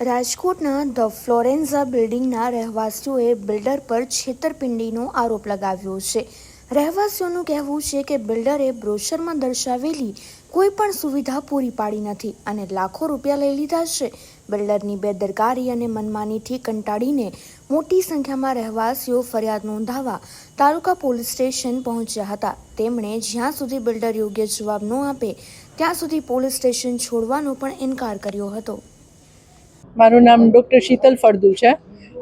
રાજકોટના ધ ફ્લોરેન્ઝા બિલ્ડિંગના રહેવાસીઓએ બિલ્ડર પર છેતરપિંડીનો આરોપ લગાવ્યો છે. રહેવાસીઓનું કહેવું છે કે બિલ્ડરે બ્રોશરમાં દર્શાવેલી કોઈ પણ સુવિધા પૂરી પાડી નથી અને લાખો રૂપિયા લઈ લીધા છે. બિલ્ડરની બેદરકારી અને મનમાનીથી કંટાળીને મોટી સંખ્યામાં રહેવાસીઓ ફરિયાદ નોંધાવવા તાલુકા પોલીસ સ્ટેશન પહોંચ્યા હતા. તેમણે જ્યાં સુધી બિલ્ડર યોગ્ય જવાબ ન આપે, ત્યાં સુધી પોલીસ સ્ટેશન છોડવાનો પણ ઇનકાર કર્યો હતો. મારું નામ ડૉક્ટર શીતલ ફળદુ છે.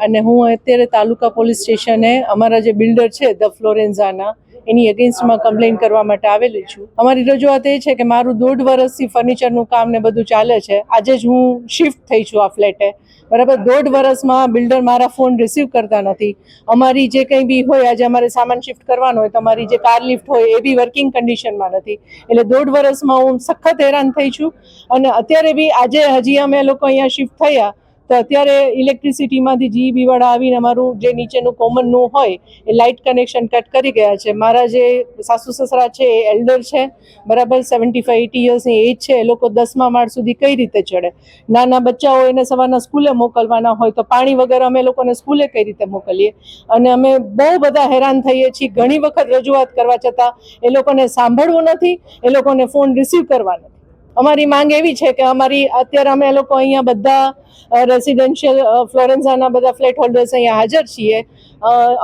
અને હું અત્યારે તાલુકા પોલીસ સ્ટેશને અમારા જે બિલ્ડર છે, ધ ફ્લોરેન્ઝાના એની અગેન્સ્ટમાં કમ્પ્લેન કરવા માટે આવેલી છું. અમારી રજૂઆત એ છે કે મારું દોઢ વર્ષથી ફર્નિચરનું કામ ને બધું ચાલે છે. આજે જ હું શિફ્ટ થઈ છું આ ફ્લેટે બરાબર? દોઢ વર્ષમાં બિલ્ડર મારા ફોન રિસીવ કરતા નથી. અમારી જે કંઈ બી હોય, આજે અમારે સામાન શિફ્ટ કરવાનો હોય, તો અમારી જે કાર લિફ્ટ હોય, એ બી વર્કિંગ કન્ડિશનમાં નથી. એટલે દોઢ વર્ષમાં હું સખત હેરાન થઈ છું. અને અત્યારે બી આજે હજી અમે લોકો અહીંયા શિફ્ટ થયા તો અત્યારે ઇલેક્ટ્રિસિટીમાંથી જીબીવાળા આવીને અમારું જે નીચેનું કોમનનું હોય, એ લાઇટ કનેક્શન કટ કરી ગયા છે. મારા જે સાસુ સસરા છે, એ એલ્ડર છે, બરાબર સેવન્ટી ફાઈવ એટી યર્સની એજ છે, એ લોકો દસમા માળ સુધી કઈ રીતે ચડે? નાના બચ્ચાઓ એને સવારના સ્કૂલે મોકલવાના હોય તો પાણી વગર અમે લોકોને સ્કૂલે કઈ રીતે મોકલીએ? અને અમે બહુ બધા હેરાન થઈએ છીએ. ઘણી વખત રજૂઆત કરવા છતાં એ લોકોને સાંભળવું નથી, એ લોકોને ફોન રિસીવ કરવા નથી. અમારી માંગ એવી છે કે અમારી અત્યારે અમે લોકો અહીંયા બધા રેસિડેન્શિયલ ફ્લોરેન્ઝાના બધા ફ્લેટ હોલ્ડર્સ અહીંયા હાજર છીએ.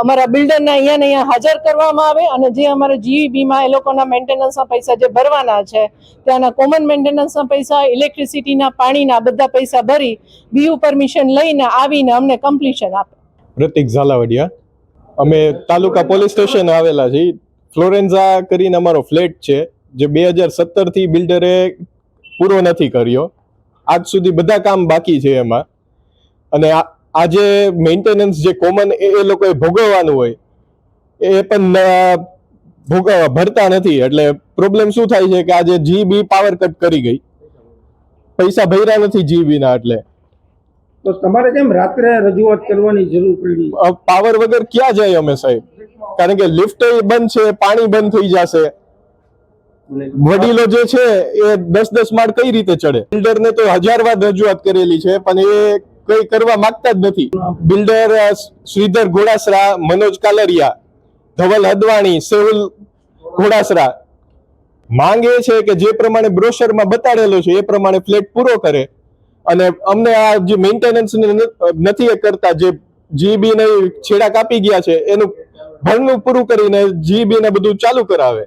અમારા બિલ્ડરને અહીંયા ને અહીંયા હાજર કરવામાં આવે અને જે અમારા જીઈબીમાં એ લોકોના મેન્ટેનન્સના પૈસા જે ભરવાના છે, ત્યાંના કોમન મેન્ટેનન્સના પૈસા ઇલેક્ટ્રિસિટીના પાણીના બધા પૈસા ભરી બીયુ પરમિશન લઈને આવીને અમને કમ્પ્લીશન આપે. પ્રતિક ઝાલાવડિયા, અમે તાલુકા પોલીસ સ્ટેશન આવેલા છીએ. ફ્લોરેન્ઝા કરીને અમારો ફ્લેટ છે, જે બે હજાર સત્તરથી બિલ્ડરે પૂરો નથી કર્યો. આજ સુધી બધા કામ બાકી છે એમાં. અને આ આજે મેન્ટેનન્સ જે કોમન એ એ લોકોએ ભોગવવાનું હોય એ પણ ભોગવવા ભરતા નથી. એટલે પ્રોબ્લેમ શું થાય છે કે આજે જીબી પાવર કટ કરી ગઈ પૈસા ભર્યા નથી જીબીના એટલે. તો તમારે કેમ રાત્રે રજૂઆત કરવાની જરૂર પડી? પાવર વગર ક્યાં જાય અમે સાહેબ? કારણ કે લિફ્ટ બંધ છે પાણી બંધ થઈ જશે. વડીલો જે છે એ દસ દસ માળ કઈ રીતે ચડે? બિલ્ડરને તો હજાર વાર રજૂઆત કરેલી છે, પણ એ કઈ કરવા માંગતા જ નથી. બિલ્ડર શ્રીધર ઘોડાસરા, મનોજ કાલરિયા, ધવલ હદવાણી, સેહુલ ઘોડાસરા. માંગ એ છે કે જે પ્રમાણે બ્રોશરમાં બતાડેલો છે, એ પ્રમાણે ફ્લેટ પૂરો કરે. અને અમને આ જે મેન્ટેનન્સ નથી એ કરતા, જે જીબી ને છેડા કાપી ગયા છે, એનું ભરણું પૂરું કરીને જીબી ને બધું ચાલુ કરાવે.